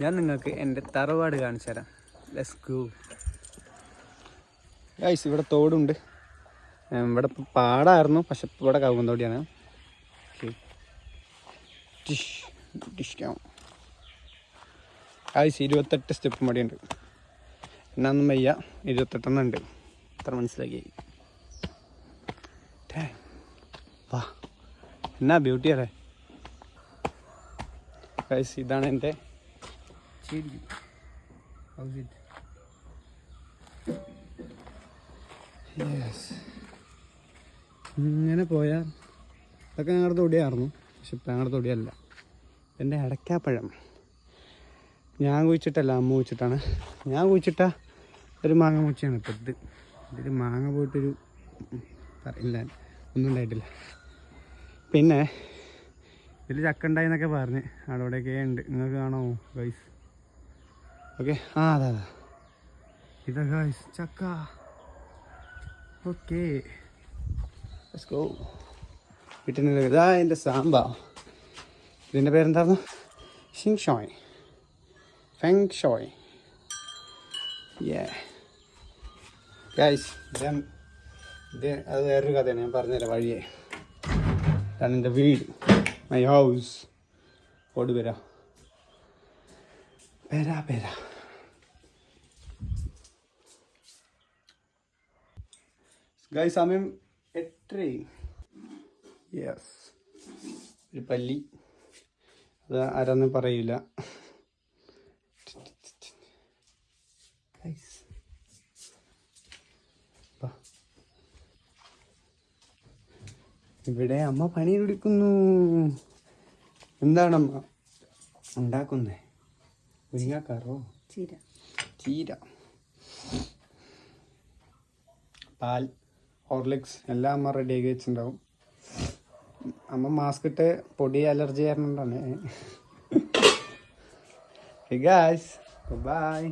ഞാൻ നിങ്ങൾക്ക് എന്റെ തറവാട് കാണിച്ചു തരാം. ലെസ് ഗോ ഗൈസ് ഇവിടെ തോടുണ്ട്. ഇവിടെ പാടായിരുന്നു പക്ഷെ ഇവിടെ കവുന്തോടിയാണ് ഗൈസ് ഇരുപത്തെട്ട് സ്റ്റെപ്പ് മടിയുണ്ട്. എന്നാന്നും വയ്യ ഇരുപത്തെട്ടെണ്ണം ഉണ്ട്. അത്ര മനസ്സിലാക്കി. വാ. എന്നാ ബ്യൂട്ടിയല്ലേ ഗൈസ് ഇതാണ് എന്റെ ചെടി How's it? Yes. ഇങ്ങനെ പോയാൽ ഇതൊക്കെ ഞങ്ങളുടെ തൊടിയായിരുന്നു. പക്ഷെ ഇപ്പം ഞങ്ങളുടെ തൊടിയല്ല. എന്റെ അടയ്ക്കാപ്പഴം. ഞാൻ കുഴിച്ചിട്ടല്ല അമ്മ കുഴിച്ചിട്ടാണ്. ഞാൻ കുഴിച്ചിട്ട ഒരു മാങ്ങ മുച്ചയാണ് ഇപ്പം ഇത്. ഇതിൽ മാങ്ങ പോയിട്ടൊരു പറയില്ല ഒന്നും ഉണ്ടായിട്ടില്ല. പിന്നെ ഇതിൽ ചക്ക ഉണ്ടായി എന്നൊക്കെ പറഞ്ഞ്. അവിടെ ഇവിടെയൊക്കെ ഉണ്ട്. നിങ്ങൾക്ക് കാണാമോ ഗൈസ് ഓക്കെ ആ അതെ അതെ. ഇതാ ഗൈസ് ചക്ക. ഓക്കെ ഗോ വീട്ടിൽ ഇതാ എന്റെ സാമ്പ. ഇതിന്റെ പേരെന്തായിരുന്നു? ഷിങ് ഷോയ് ഫെങ് ഷോയ് യേ ഗൈസ് ഞാൻ ഇത് അത് വേറൊരു കഥയാണ് ഞാൻ പറഞ്ഞുതരാം വഴിയെ. ഇതാണ് എന്റെ വീട്. മൈ ഹൗസ് ഓട് വരാ. പേരാ പേരാ ഗൈസ് സമയം എട്ടരയായി. യെസ് ഒരു പല്ലി. അത് ആരാന്ന് പറയില്ല. ഇവിടെ അമ്മ പണി എടുക്കുന്നു. എന്താണമ്മ? ഉണ്ടാക്കുന്നേ. മുരിങ്ങാക്കാറോ? ചീര. ചീര. പാൽ. ഹോർലിക്സ് എല്ലാം അമ്മ റെഡിയാക്കി വെച്ചിട്ടുണ്ടാവും. അമ്മ മാസ്ക് ഇട്ട് പൊടി അലർജി ആയിരുന്നുണ്ടാണ് ഗായ്സ് ബൈ